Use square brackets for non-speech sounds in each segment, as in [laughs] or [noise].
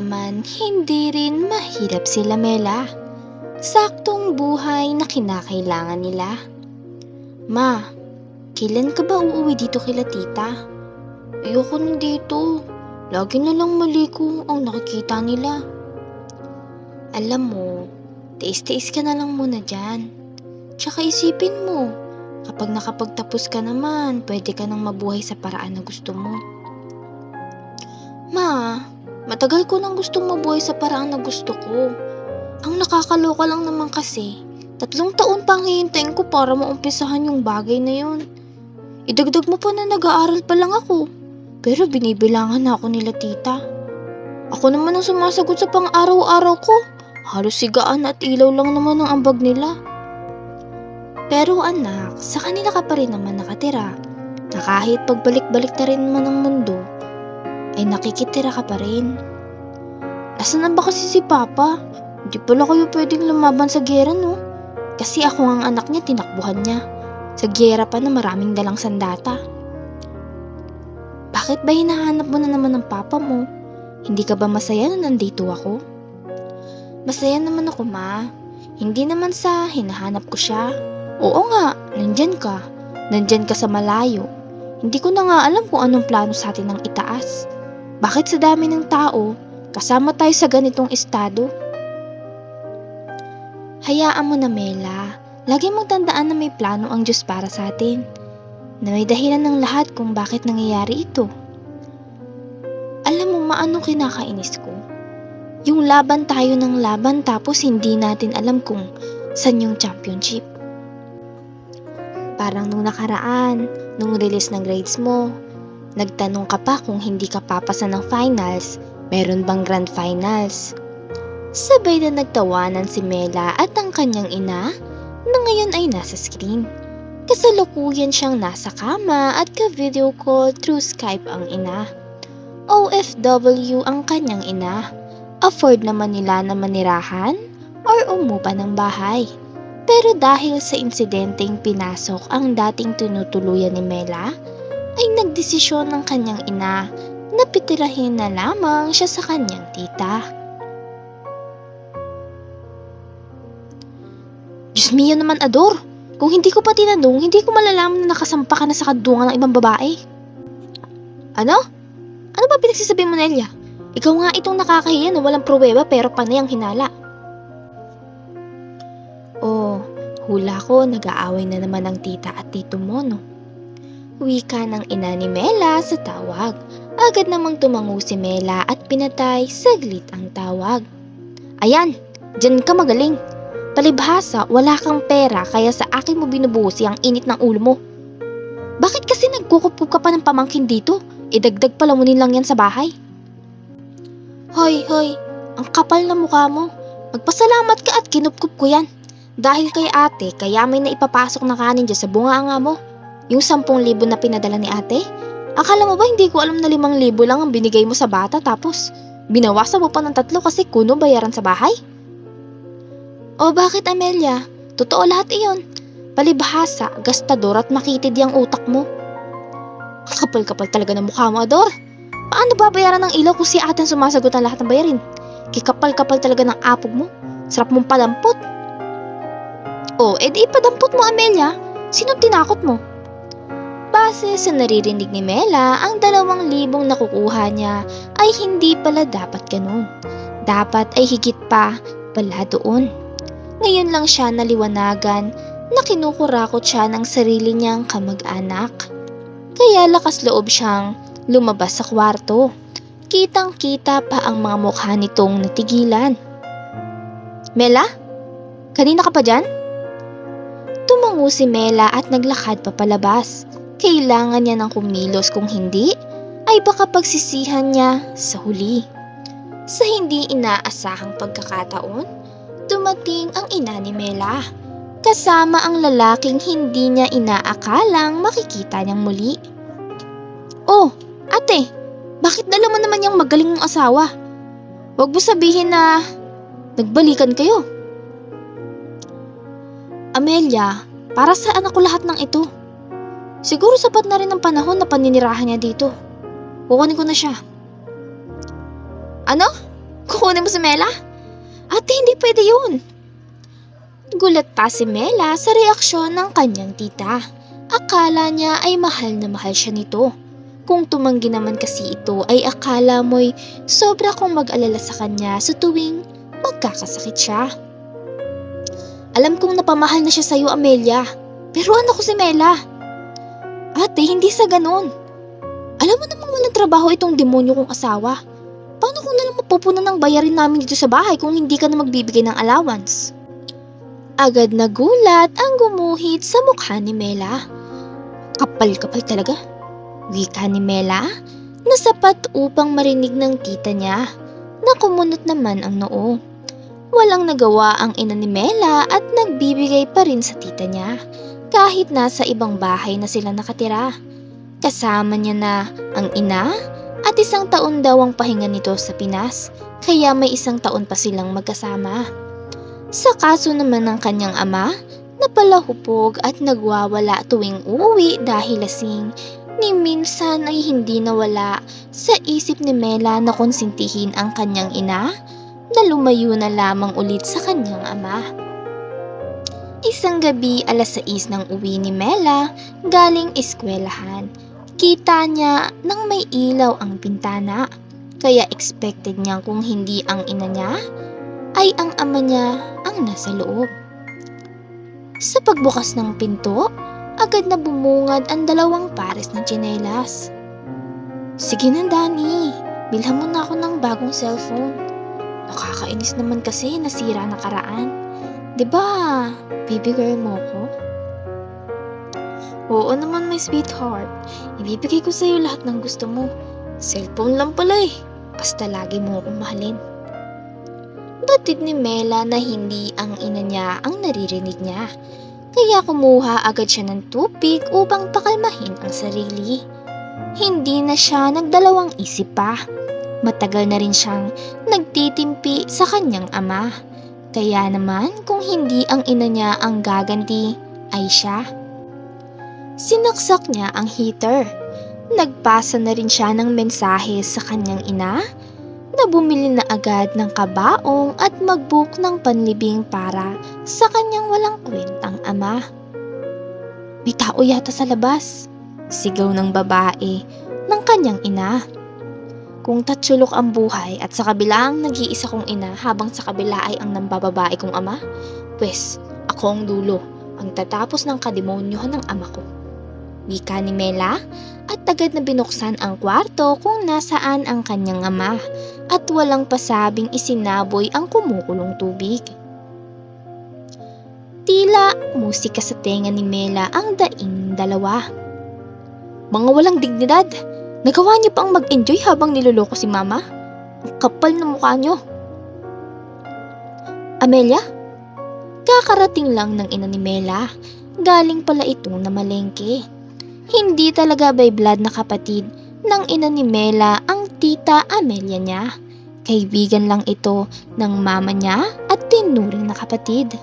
mayaman, hindi rin mahirap sila Mela. Saktong buhay na kinakailangan nila. Ma, kailan ka ba uuwi dito kila tita? Ayoko na dito. Lagi na lang mali ko ang nakikita nila. Alam mo, tiis-tiis ka na lang muna dyan. Tsaka isipin mo, kapag nakapagtapos ka naman, pwede ka nang mabuhay sa paraan na gusto mo. Ma, matagal ko nang gustong mabuhay sa paraan na gusto ko. Ang nakakaloka lang naman kasi, tatlong taon pang hihintayin ko para maumpisahan yung bagay na yun. Idagdag mo pa na nag-aaral pa lang ako. Pero binibilangan na ako nila tita. Ako naman ang sumasagot sa pang-araw-araw ko. Halos sigaan at ilaw lang naman ang ambag nila. Pero anak, sa kanila ka pa rin naman nakatira. Na kahit pagbalik-balik na rin man ng mundo, ay nakikitira ka pa rin. Asan na ba kasi si Papa? Hindi pala kayo pwedeng lumaban sa gera, no? Kasi ako ang anak niya, tinakbuhan niya. Sa gera pa na maraming dalang sandata. Bakit ba hinahanap mo na naman ng papa mo? Hindi ka ba masaya na nandito ako? Masaya naman ako, ma. Hindi naman sa hinahanap ko siya. Oo nga, nandyan ka. Nandyan ka sa malayo. Hindi ko na nga alam kung anong plano sa atin ng itaas. Bakit sa dami ng tao, kasama tayo sa ganitong estado? Hayaan mo na, Mela. Lagi mong tandaan na may plano ang Diyos para sa atin. Na may dahilan ng lahat kung bakit nangyayari ito. Alam mo maano kinakainis ko? Yung laban tayo ng laban tapos hindi natin alam kung saan yung championship. Parang nung nakaraan, nung release ng grades mo, nagtanong ka pa kung hindi ka papasa ng finals, meron bang grand finals? Sabay na nagtawanan si Mela at ang kanyang ina na ngayon ay nasa screen. Kasalukuyan siyang nasa kama at ka-video call through Skype ang ina. OFW ang kanyang ina. Afford naman nila na manirahan or umupa ng bahay. Pero dahil sa insidenteng pinasok ang dating tinutuluyan ni Mela, ay nagdesisyon ng kanyang ina na pitirahin na lamang siya sa kanyang tita. Diyos mio naman, Ador! Kung hindi ko pa tinanong, hindi ko malalaman na nakasampa ka na sa kadungan ng ibang babae. Ano? Ano ba pinagsasabi mo, Nelia? Ikaw nga itong nakakahiya na walang pruweba pero panay ang hinala. Oh, hula ko nag-aaway na naman ang tita at tito mo, no? Wika ng ina ni Mela sa tawag. Agad namang tumango si Mela at pinatay saglit ang tawag. Ayan, dyan ka magaling. Palibhasa, wala kang pera kaya sa akin mo binubusi ang init ng ulo mo. Bakit kasi nagkukupup ka pa ng pamangkin dito? Idagdag pa lamunin lang yan sa bahay. Hoy, hoy, ang kapal na mukha mo. Magpasalamat ka at kinupkup ko yan. Dahil kay ate, kaya may naipapasok na kanin dyan sa bunganga mo. Yung 10,000 na pinadala ni ate. Akala mo ba hindi ko alam na 5,000 lang ang binigay mo sa bata tapos binawasan mo pa ng tatlo kasi kuno bayaran sa bahay? O bakit Amelia? Totoo lahat iyon. Palibhasa, gastador at makitid yung utak mo. Kapal-kapal talaga ng mukha mo, Ador. Paano babayaran ng ilaw kung si ate ang sumasagot ng lahat ng bayarin? Kikapal-kapal talaga ng apog mo. Sarap mong padampot. O, edi ipadampot mo, Amelia. Sino tinakot mo? Base sa naririnig ni Mela, ang dalawang libong nakukuha niya ay hindi pala dapat ganun. Dapat ay higit pa pala doon. Ngayon lang siya naliwanagan na kinukurakot siya ng sarili niyang kamag-anak. Kaya lakas loob siyang lumabas sa kwarto. Kitang-kita pa ang mga mukha nitong natigilan. Mela? Kanina ka pa dyan? Tumango si Mela at naglakad pa palabas. Kailangan niya ng kumilos kung hindi, ay baka pagsisihan niya sa huli. Sa hindi inaasahang pagkakataon, dumating ang ina ni Mela. Kasama ang lalaking hindi niya inaakalang makikita niyang muli. Oh, ate, bakit dala mo naman yung magaling mong asawa? Huwag mo sabihin na nagbalikan kayo. Amelia, para saan ako lahat ng ito? Siguro sapat na rin ang panahon na paninirahan niya dito. Kukunin ko na siya. Ano? Kukunin mo si Mela? Ate, hindi pwede yun. Gulat pa si Mela sa reaksyon ng kanyang tita. Akala niya ay mahal na mahal siya nito. Kung tumanggi naman kasi ito ay akala mo'y sobra kong mag-alala sa kanya sa tuwing magkakasakit siya. Alam kong napamahal na siya sa'yo, Amelia. Pero ano ko si Mela? Ate, hindi sa ganun. Alam mo namang walang trabaho itong demonyo kong asawa. Paano ko nalang mapupunan ng bayarin namin dito sa bahay kung hindi ka na magbibigay ng allowance? Agad na gulat ang gumuhit sa mukha ni Mela. Kapal-kapal talaga. Wika ni Mela na sapat upang marinig ng tita niya na kumunot naman ang noo. Walang nagawa ang ina ni Mela at nagbibigay pa rin sa tita niya kahit nasa ibang bahay na sila nakatira. Kasama niya na ang ina at isang taon daw ang pahinga nito sa Pinas kaya may isang taon pa silang magkasama. Sa kaso naman ng kanyang ama, napalahupog at nagwawala tuwing uuwi dahil lasing, ni minsan ay hindi nawala sa isip ni Mela na konsintihin ang kanyang ina na lumayo na lamang ulit sa kanyang ama. Isang gabi alas 6 ng uwi ni Mela galing eskwelahan. Kita niya nang may ilaw ang pintana. Kaya expected niya kung hindi ang ina niya, ay ang ama niya ang nasa loob. Sa pagbukas ng pinto, agad na bumungad ang dalawang pares ng tsinelas. Sige na, Dani. Bilhan mo na ako ng bagong cellphone. Nakakainis naman kasi nasira na karaan. 'Di ba? Girl mo ko? Oo naman, my sweetheart. Ibibigay ko sa'yo lahat ng gusto mo. Cellphone lang pala eh. Basta lagi mo akong mahalin. Batid ni Mela na hindi ang ina niya ang naririnig niya. Kaya kumuha agad siya ng tubig upang pakalmahin ang sarili. Hindi na siya nagdalawang isip pa. Matagal na rin siyang nagtitimpi sa kanyang ama. Kaya naman kung hindi ang ina niya ang gaganti, ay siya. Sinaksak niya ang heater. Nagpasa na rin siya ng mensahe sa kanyang ina na bumili na agad ng kabaong at mag-book ng panlibing para sa kanyang walang kwentang ama. May tao yata sa labas. Sigaw ng babae ng kanyang ina. Kung tatsulok ang buhay at sa kabila ang nag-iisa kong ina habang sa kabila ay ang nambababae kong ama, pwes ako ang dulo, ang tatapos ng kademonyohan ng ama ko. Wika ni Mela at agad na binuksan ang kwarto kung nasaan ang kanyang ama at walang pasabing isinaboy ang kumukulong tubig. Tila musika sa tenga ni Mela ang daing dalawa. Mga walang dignidad, nagawa niyo pang mag-enjoy habang niloloko si mama? Ang kapal na mukha niyo. Amelia? Kakarating lang ng ina ni Mela. Galing pala itong namalengke. Hindi talaga by blood na kapatid ng ina ni Mela ang tita Amelia niya. Kaibigan lang ito ng mama niya at tinuring na kapatid.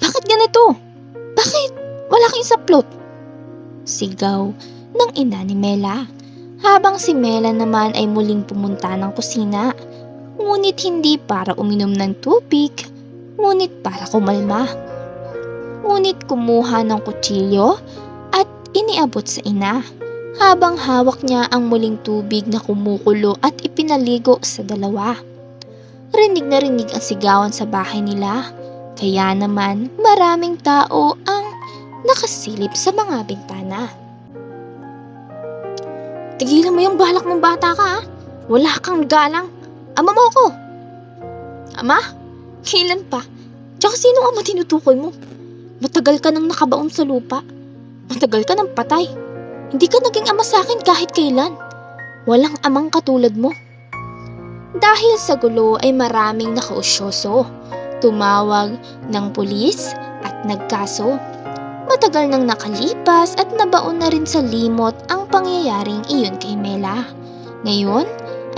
Bakit ganito? Bakit? Wala kayong saplot? Sigaw ng ina ni Mela. Habang si Mela naman ay muling pumunta ng kusina. Ngunit hindi para uminom ng tubig, ngunit para kumalma. Ngunit kumuha ng kutsilyo at iniabot sa ina habang hawak niya ang muling tubig na kumukulo at ipinaligo sa dalawa. Rinig na rinig ang sigawan sa bahay nila, kaya naman maraming tao ang nakasilip sa mga bintana. Tigilan mo yung balak mong bata ka ah. Wala kang galang. Ama mo ako. Ama? Kailan pa? Tsaka sino ama tinutukoy mo? Matagal ka nang nakabaon sa lupa. Matagal ka nang patay. Hindi ka naging ama sa akin kahit kailan. Walang amang katulad mo. Dahil sa gulo ay maraming nakausyoso. Tumawag ng pulis at nagkaso. Matagal nang nakalipas at nabaon na rin sa limot ang pangyayaring iyon kay Mela. Ngayon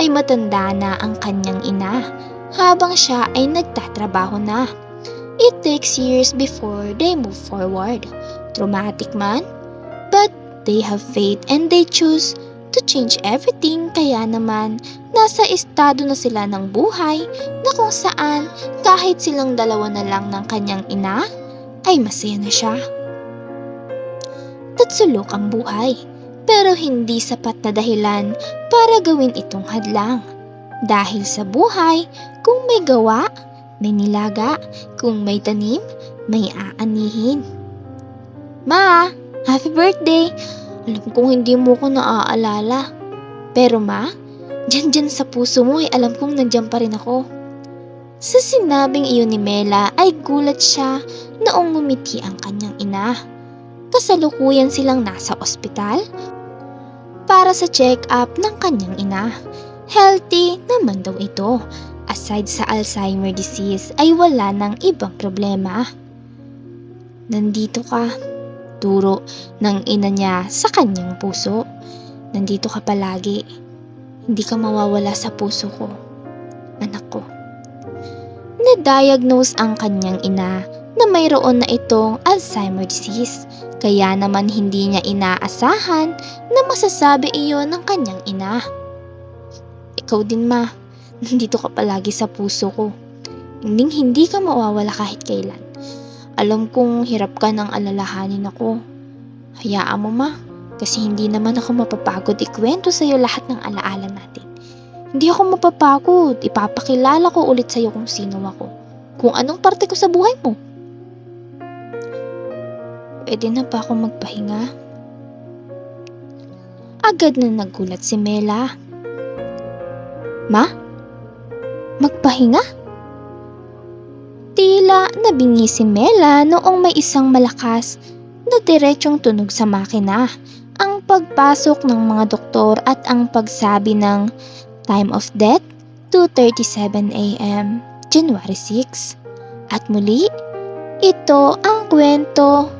ay matanda na ang kanyang ina habang siya ay nagtatrabaho na. It takes years before they move forward. Traumatic man, but they have faith and they choose to change everything kaya naman nasa estado na sila ng buhay na kung saan kahit silang dalawa na lang ng kanyang ina ay masaya na siya. Tatsulok ang buhay pero hindi sapat na dahilan para gawin itong hadlang. Dahil sa buhay, kung may gawa, may nilaga, kung may tanim, may aanihin. Ma, happy birthday! Alam kong hindi mo ko naaalala. Pero ma, dyan dyan sa puso mo ay alam kong nandyan pa rin ako. Sa sinabing iyon ni Mela ay gulat siya noong ngumiti ang kanyang ina. Kasalukuyan silang nasa ospital para sa check-up ng kanyang ina. Healthy naman daw ito. Aside sa Alzheimer disease ay wala nang ibang problema. Nandito ka, turo ng ina niya sa kanyang puso. Nandito ka palagi. Hindi ka mawawala sa puso ko. Anak ko. Na-diagnose ang kanyang ina na mayroon na itong Alzheimer disease. Kaya naman hindi niya inaasahan na masasabi iyon ng kanyang ina. Ikaw din ma, [laughs] nandito ka palagi sa puso ko. Hindi hindi ka mawawala kahit kailan. Alam kong hirap ka ng alalahanin ako. Hayaan mo ma, kasi hindi naman ako mapapagod ikwento sa'yo lahat ng alaala natin. Hindi ako mapapagod, ipapakilala ko ulit sa'yo kung sino ako. Kung anong parte ko sa buhay mo. Pwede na ba ako magpahinga? Agad na nagulat si Mela. Ma? Magpahinga? Tila nabingi si Mela noong may isang malakas na diretsong tunog sa makina. Ang pagpasok ng mga doktor at ang pagsabi ng time of death 2.37 a.m. January 6. At muli, ito ang kwento